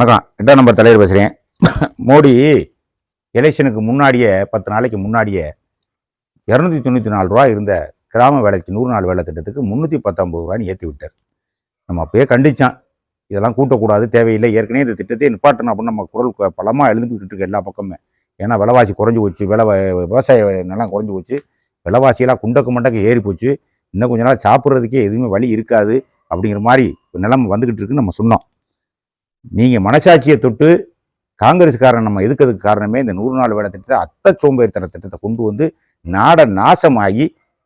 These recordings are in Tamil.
வணக்கம். எட்டாம் நம்பர் தலைவர் பேசுகிறேன் மோடி எலெக்ஷனுக்கு முன்னாடியே பத்து நாளைக்கு முன்னாடியே இரநூத்தி தொண்ணூற்றி நாலு ரூபா இருந்த கிராம வேலைக்கு நூறு நாள் வேலை திட்டத்துக்கு முந்நூற்றி பத்தொம்பது ரூபான்னு ஏற்றி விட்டார். நம்ம அப்பயே கண்டிச்சான். இதெல்லாம் கூட்டக்கூடாது தேவையில்லை. ஏற்கனவே இந்த திட்டத்தை நிப்பாட்டணும் அப்படின்னு நம்ம குரல் பலமாக எழுந்துக்கிட்டு இருக்கு எல்லா பக்கமே. ஏன்னா விலைவாசி குறைஞ்சி போச்சு. விலை விவசாய நிலம் குறைஞ்சி போச்சு. விலைவாசியெல்லாம் குண்டக்கு மண்டக்கு ஏறி போச்சு. இன்னும் கொஞ்ச நாள் சாப்பிட்றதுக்கே எதுவுமே வழி இருக்காது அப்படிங்கிற மாதிரி நிலைமை வந்துக்கிட்டு இருக்குன்னு நம்ம சொன்னோம். நீங்கள் மனசாட்சியை தொட்டு காங்கிரஸ்காரன் நம்ம எதுக்கிறதுக்கு காரணமே இந்த நூறு நாள் வேலை திட்டத்தை அத்தை சோம்பேறித்தன திட்டத்தை கொண்டு வந்து நாட நாசமாகி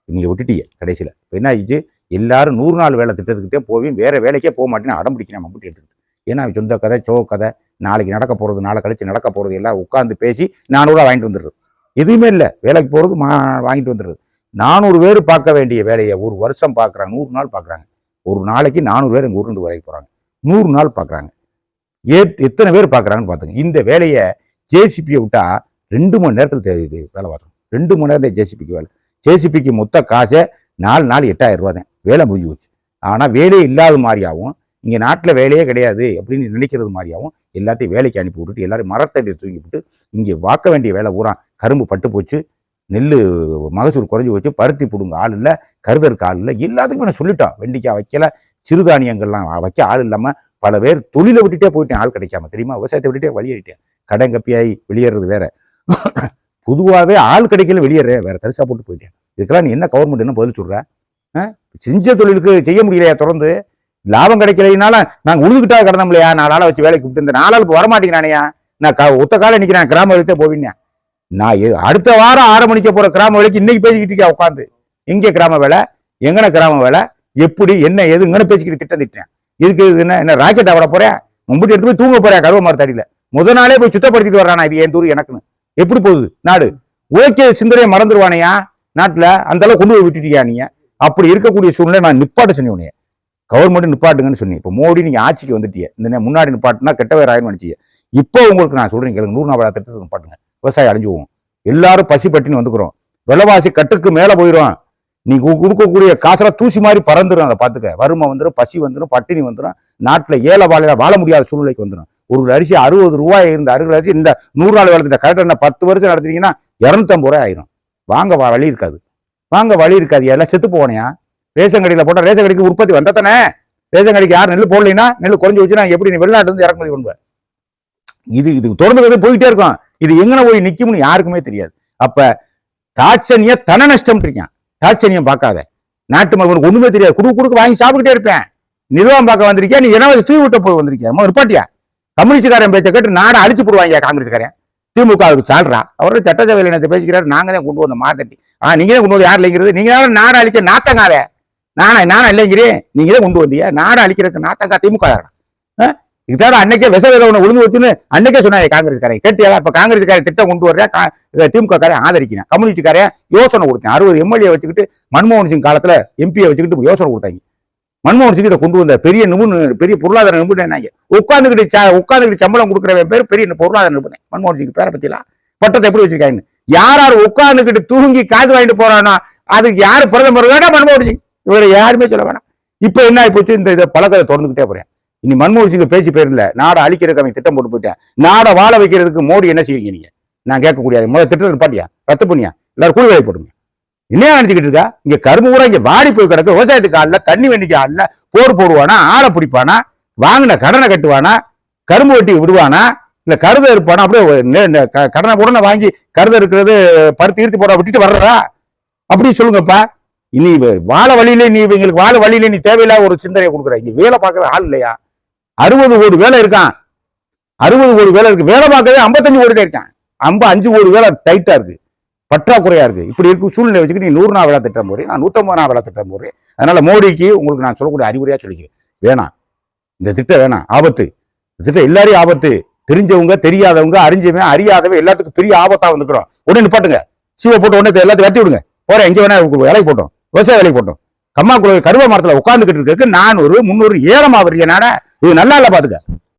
நீங்கள் விட்டுட்டீங்க கடைசியில். இப்போ என்ன ஆயிடுச்சு? எல்லாரும் நூறு நாள் வேலை திட்டத்துக்கிட்டே போய் வேறு வேலைக்கே போக மாட்டேன்னு அடம் பிடிக்கிறேன் நம்ம மட்டும் எடுத்துக்கிட்டு. ஏன்னா சொந்த கதை சோ கதை. நாளைக்கு நடக்க போகிறது நாளை கழித்து நடக்க போகிறது எல்லாம் உட்காந்து பேசி நானூறுவா வாங்கிட்டு வந்துடுறது. எதுவுமே இல்லை. வேலைக்கு போகிறது மா வாங்கிட்டு வந்துடுறது. நானூறு பேர் பார்க்க வேண்டிய வேலையை ஒரு வருஷம் பார்க்குறாங்க நூறு நாள் பார்க்குறாங்க. ஒரு நாளைக்கு நானூறு பேர் எங்கள் ஊர்லேருந்து வேலைக்கு போகிறாங்க நூறு நாள் பார்க்குறாங்க. ஏ எத்தனை பேர் பார்க்குறாங்கன்னு பார்த்துங்க. இந்த வேலையை ஜேசிபியை விட்டா ரெண்டு மணி நேரத்தில் தெரியுது வேலை பார்க்கணும் ரெண்டு மணி நேரம் ஜேசிபிக்கு வேலை. ஜேசிபிக்கு மொத்த காசை நாலு நாள் எட்டாயிரம் ரூபா தான். வேலை முடிஞ்சு போச்சு. ஆனால் வேலையே இல்லாத மாதிரியாகவும் இங்கே நாட்டில் வேலையே கிடையாது அப்படின்னு நினைக்கிறது மாதிரியாகவும் எல்லாத்தையும் வேலைக்கு அனுப்பி விட்டுட்டு எல்லாரும் மரத்தடி தூக்கி விட்டு இங்கே வாக்க வேண்டிய வேலை பூரா கரும்பு பட்டு போச்சு நெல் மகசூல் குறைஞ்சி போச்சு பருத்தி பிடுங்க ஆள் இல்லை கருதற்கு ஆள் இல்லை எல்லாத்துக்குமே நான் சொல்லிட்டோம். வெண்டிக்காய் வைக்கல சிறுதானியங்கள்லாம் வைக்க ஆள் இல்லாமல் பல பேர் தொழிலை விட்டுட்டே போயிட்டேன். ஆள் கிடைக்காம. தெரியுமா? விவசாயத்தை விட்டுட்டே வெளியேறிட்டேன் கடன் கப்பியாகி வெளியேறது வேற. பொதுவாகவே ஆள் கிடைக்கல வெளியேற வேற. தரிசா போட்டு போயிட்டேன். இதுக்கெல்லாம் நீ என்ன கவர்மெண்ட் என்ன பதில் சொல்ற? செஞ்ச தொழிலுக்கு செய்ய முடியலையா தொடர்ந்து லாபம் கிடைக்கலைனால நாங்கள் உழுதுகிட்டா கிடந்தோம் இல்லையா நாலு ஆளை வச்சு வேலைக்கு கூப்பிட்டு இந்த நாளால் இப்போ வரமாட்டேங்கிறானையா நான் க- ஒத்த காலம் நிற்கிறேன் கிராம வேலைக்கே போவினே நான் அடுத்த வாரம் ஆறு மணிக்கு போகிற கிராம வேலைக்கு இன்னைக்கு பேசிக்கிட்டு இருக்கியா உட்காந்து எங்கே கிராம வேலை? எங்கன கிராம வேலை? எப்படி? என்ன எதுங்கன்னு பேசிக்கிட்டு திட்டம் திட்டேன் இதுக்கு இது என்ன என்ன ராக்கெட் ஆட போறேன்? மும்பிட்டு எடுத்து போய் தூங்க போறேன் கருவ மரத்தடியில முத நாளே போய் சுத்தப்படுத்திட்டு வர்றானா இது என் தூர் எனக்குன்னு? எப்படி போகுது? நாடு. உழைக்க சிந்தனையை மறந்துடுவானையா நாட்டில் அந்த அளவு கொண்டு போய் விட்டுட்டியா நீங்க? அப்படி இருக்கக்கூடிய சூழ்நிலை நான் நிப்பாட்ட சொன்னேன் உன்னைய. கவர்மெண்ட் நிப்பாட்டுங்கன்னு சொன்னேன். இப்போ மோடி நீங்க ஆட்சிக்கு வந்துட்டிய. இந்த முன்னாடி நிப்பாட்டுனா கெட்ட வேற ஆயிரம் நினைச்சிய இப்போ உங்களுக்கு நான் சொல்றேன் கேளுங்க. நூறு நாள் திட்டத்தை நிப்பாட்டுங்க விவசாயம் அழிஞ்சு போவோம் எல்லாரும் பசி பட்டினி வந்துக்கிறோம். விலைவாசி கட்டுக்கு மேலே போயிடும் நீ கு- கொடுக்கக்கூடிய காசெல்லாம் தூசி மாதிரி பறந்துடும் அதை பார்த்துக்க. வறுமை வந்துடும் பசி வந்துடும் பட்டினி வந்துடும் நாட்டில் ஏழை வாழையில வாழ முடியாத சூழ்நிலைக்கு வந்துடும் ஒரு அரிசி அறுபது ரூபாய் இருந்த அறுபது அரிசி இந்த நூறு நாள் வளர்த்துட்ட கரெக்டாக என்ன பத்து வருஷம் நடத்துறீங்கன்னா இரநூத்தம்பது ரூபாய் ஆயிரும். வாங்க வா- வழி இருக்காது. வாங்க வழி இருக்காது. எல்லாம் செத்து போனியா ரேஷன் கடையில் போட்டால் ரேஷன் கடைக்கு உற்பத்தி வந்ததானே? ரேஷன் கடைக்கு யார் நெல் போடலைன்னா நெல் குறைஞ்சு வச்சுன்னா எப்படி நீ வெளிநாட்டுலேருந்து இறக்குமதி பண்ணுவேன் இது இது தொடர்ந்து போயிட்டே இருக்கும். இது எங்கே போய் நிற்கும்னு யாருக்குமே தெரியாது. அப்போ தாட்சணிய தன நஷ்டம் இருக்கான் தாட்சணியம் பார்க்காத. நாட்டு மக்களுக்கு ஒண்ணுமே தெரியாது. குடுக்கு குடுக்க வாங்கி சாப்பிட்டுட்டே இருப்பேன். நிர்வாகம் பார்க்க வந்திருக்கியா? நீ என்ன தூய் விட்ட போய் வந்திருக்கியா? நிப்பாட்டியா? கம்யூனிஸ்ட்காரன் பேச்ச கேட்டு நாடை அழிச்சு போடுவாங்க காங்கிரஸ்காரன். திமுகவுக்கு சாடுறா அவரோட சட்டசபையில் என்ன பேசிக்கிறாரு? நாங்க தான் கொண்டு வந்த மாத்தட்டி ஆ நீங்க தான் கொண்டு வந்து யார் இல்லைங்கிறது நீங்க நாடை அழிக்க நாத்தங்காத நானா நானா இல்லைங்கிறேன். நீங்க தான் கொண்டு வந்தீங்க நாடை அழிக்கிறதுக்கு நாத்தங்கா திமுக இதுதான் அன்னைக்கே விச வித ஒன்று விழுந்து வச்சுன்னு அன்னைக்கே சொன்னாங்க காங்கிரஸ்காரன். கேட்டியா இப்ப காங்கிரஸ்காரன் திட்டம் கொண்டு வர்றேன் திமுக காரன் ஆதரிக்கிறேன். கம்யூனிஸ்டுக்காரன் யோசனை கொடுத்தேன். அறுபது எம்எல்ஏ வச்சுக்கிட்டு மன்மோகன் சிங் காலத்துல எம்பியை வச்சுக்கிட்டு யோசனை கொடுத்தாங்க. மன்மோகன் சிங் இதை கொண்டு வந்த பெரிய நிபுணர் பெரிய பொருளாதார நிபுணர் உட்காந்துக்கிட்டு உட்காந்துக்கிட்டு சம்பளம் கொடுக்குற பேர் பெரிய பொருளாதார நிபுணர் மன்மோகன் சிங் பேரை பத்திலாம் பட்டத்தை எப்படி வச்சிருக்காங்க யார் யார் உட்காந்துக்கிட்டு தூங்கி காசு வாங்கிட்டு போறானோ அதுக்கு யார் பிரதமர்? வேணாம் மன்மோகன் சிங். இவரை யாருமே சொல்ல வேணாம். இப்ப என்ன ஆகி போச்சு இந்த இதை பழக்கத்தை தொடர்ந்துகிட்டே போறேன். இனி மன்மோகன் சிங் பேச்சு பேர் இல்ல நாடை அழிக்கிறதுக்கு அவன் திட்டம் போட்டு போயிட்டேன். நாடை வாழ வைக்கிறதுக்கு மோடி என்ன செய்றீங்க நீங்க? நான் கேட்கக்கூடியது. முதல் திட்டத்தை பாட்டியா? ரத்து பண்ணியா? எல்லாரும் கூலி வேலை போடுங்க. என்ன நினைச்சுக்கிட்டு இருக்கா? இங்க கரும்பு கூட இங்க வாடி போய் கிடக்கு. விவசாயத்துக்கு ஆள்ல தண்ணி வண்டிக்கு ஆள்ல போர் போடுவானா? ஆளை பிடிப்பானா? வாங்கின கடனை கட்டுவானா? கரும்பு வெட்டி விடுவானா? இல்ல கருதை இருப்பானா? அப்படியே க- கடனை உடனே வாங்கி கருதை இருக்கிறது பருத்தி ஈர்த்தி போட விட்டுட்டு வர்றதா? அப்படி சொல்லுங்கப்பா. இனி வாழ வழியிலே நீ இவங்களுக்கு வாழ வழியிலே நீ தேவையில்லாத ஒரு சிந்தனையை கொடுக்குற. இங்க வேலை பார்க்கற ஆள் இல்லையா? அறுபது கோடி வேலை இருக்கான். அறுபது கோடி வேலை இருக்கு. வேலை பார்க்கவே ஐம்பத்தஞ்சு கோடி இருக்கான். ஐம்பது அஞ்சு கோடி வேலை டைட்டா இருக்கு. பற்றாக்குறையா இருக்கு. இப்படி இருக்கும் சூழ்நிலை வச்சுக்கிட்டு நீ நூறு நாள் வேலை திட்டம் போறேன் நான் நூற்றம்பது நாள் வேலை திட்டம் போறேன் அதனால மோடிக்கு உங்களுக்கு நான் சொல்லக்கூடிய அறிகுறியா சொல்லிக்கிறேன். வேணாம். இந்த திட்டம் வேணாம். ஆபத்து. இந்த திட்டம் எல்லாரையும் ஆபத்து. தெரிஞ்சவங்க தெரியாதவங்க அறிஞ்சவங்க அறியாதவங்க எல்லாத்துக்கும் பெரிய ஆபத்தா வந்துக்கிறோம். உடனே நிப்பாட்டுங்க. சீவை போட்டு உடனே எல்லாத்தையும் வெட்டி விடுங்க. போற எங்க வேணா வேலைக்கு போட்டோம். விவசாய வேலைக்கு போட்டோம். கம்மா கருவ மரத்துல உட்காந்துக்கிட்டு இருக்கு நானூறு முந்நூறு ஏலமா வரீங்க நானே இது நல்லா இல்லை பாத்துக்க.